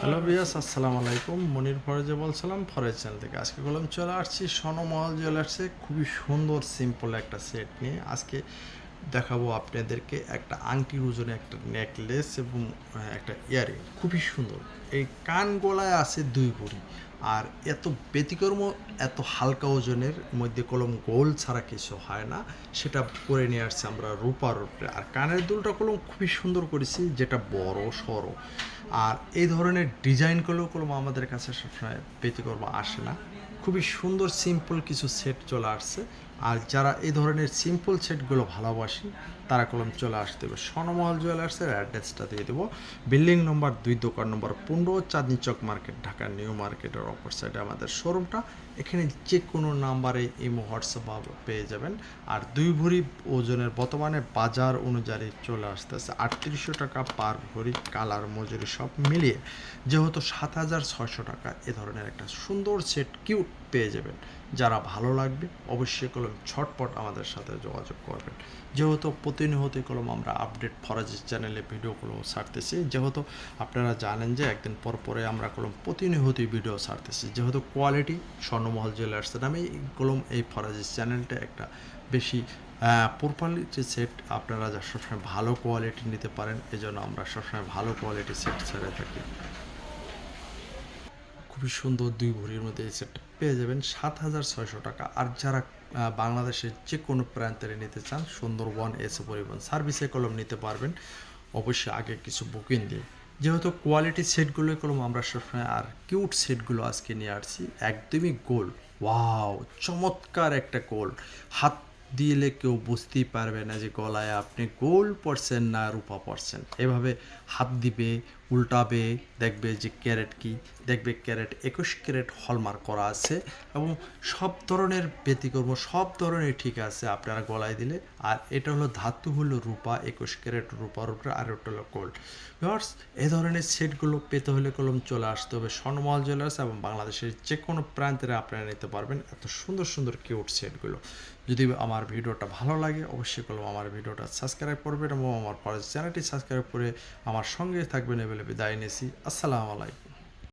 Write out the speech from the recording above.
Hello বিয়াস আসসালামু আলাইকুম। মনির ফরেজে বলছিলাম, ফরেজ চ্যানেল থেকে। আজকে বললাম চলে আসছি স্বর্ণমহল জুয়েলার্সে খুবই সুন্দর সিম্পল একটা সেট নিয়ে। আজকে দেখাবো আপনাদেরকে একটা আংটির ওজনে, একটা নেকলেস এবং একটা ইয়ারিং খুবই সুন্দর। এই কান গলায় আছে দুই ভরি। আর এত ব্যতিকর্ম, এত হালকা ওজনের মধ্যে কলম গোল ছাড়া কিছু হয় না। সেটা করে নিয়ে আসছে আমরা রূপার উপরে আর কানের দুলটা কলম খুবই সুন্দর করেছি, যেটা বড় সড়ো আর এই ধরনের ডিজাইনগুলো কলম আমাদের কাছে সবসময় ব্যতিকর্ম আসে না। খুবই সুন্দর সিম্পল কিছু সেট চলে আসছে। আর যারা এই ধরনের সিম্পল সেটগুলো ভালোবাসেন তারা কলম চলে আসতে হবে। স্বর্ণমহল জুয়েলার্সের অ্যাড্রেসটা দিয়ে দেবো। বিল্ডিং নম্বর দুই, দোকান নম্বর পনেরো, চাঁদনি চক মার্কেট ঢাকা নিউ মার্কেটের অপর সাইডে আমাদের শোরুমটা এখানে যে কোনো নাম্বারে ইমো হোয়াটসঅ্যাপ পেয়ে যাবেন। আর দুই ভরি ওজনের বর্তমানে বাজার অনুযায়ী চলে আসতেছে। আটত্রিশশো টাকা পার ভরি কালার মজুরি সব মিলিয়ে, যেহেতু সাত হাজার ছয়শো টাকা, এ ধরনের একটা সুন্দর সেট কিউট পেয়ে যাবেন। যারা ভালো লাগবে, অবশ্যই কলম ছটপট আমাদের সাথে যোগাযোগ করবেন। যেহেতু প্রতিনিয়ত কলম আমরা আপডেট ফরাজি চ্যানেলে ভিডিওগুলো ছাড়তেছি, যেহেতু আপনারা জানেন যে একদিন পর পরে আমরা কলম প্রতিনিয়তই ভিডিও ছাড়তেছি। যেহেতু কোয়ালিটি স্বর্ণমহল জুয়েলার্স নামে কলম, এই ফরাজি চ্যানেলটা একটা বেশি প্রপারলি যে সেট আপনারা যা সবসময় ভালো কোয়ালিটি নিতে পারেন, এজন্য আমরা সবসময় ভালো কোয়ালিটি সেট ছেড়ে থাকি। খুবই সুন্দর দুই ভরির মধ্যে এই সেটটা পেয়ে যাবেন সাত হাজার ছয়শো টাকা। আর যারা বাংলাদেশের যে কোনো প্রান্তে নিতে চান সুন্দরবন এসে পরিবহন সার্ভিসে কলম নিতে পারবেন। অবশ্যই আগে কিছু বুকিং দিয়ে। যেহেতু কোয়ালিটি সেটগুলো কলম, আমরা সবসময় আর কিউট সেটগুলো আজকে নিয়ে আসছি। একদমই গোল ওয়াও চমৎকার একটা গোল হাত দিলে কেউ বুঝতেই পারবে না যে গলায় আপনি গোল পড়ছেন না রূপা পড়ছেন এভাবে হাত দিবে উল্টাবে দেখবে যে ক্যারেট কি, দেখবে ক্যারেট একুশ ক্যারেট হলমার্ক করা আছে এবং সব ধরনের ব্যতিকর্ম, সব ধরনের ঠিক আছে আপনারা গলায় দিলে। আর এটা হলো ধাতু হলো রূপা, একুশ ক্যারেট রূপার উপরে আর ওটা হলো গোল্ড ভিউয়ার্স এই ধরনের সেটগুলো পেতে হলে কলম চলে আসতে হবে স্বর্ণমহল জুয়েলার্স এবং বাংলাদেশের যে কোনো প্রান্তে আপনারা নিতে পারবেন এত সুন্দর সুন্দর কিউট সেটগুলো। যদি আমার ভিডিওটা ভালো লাগে, অবশ্যই কলম আমার ভিডিওটা সাবস্ক্রাইব করবেন এবং আমার চ্যানেলটি সাবস্ক্রাইব করে আমার সঙ্গে থাকবেন এবেলে বিদায় নিয়েছি আসসালামু আলাইকুম।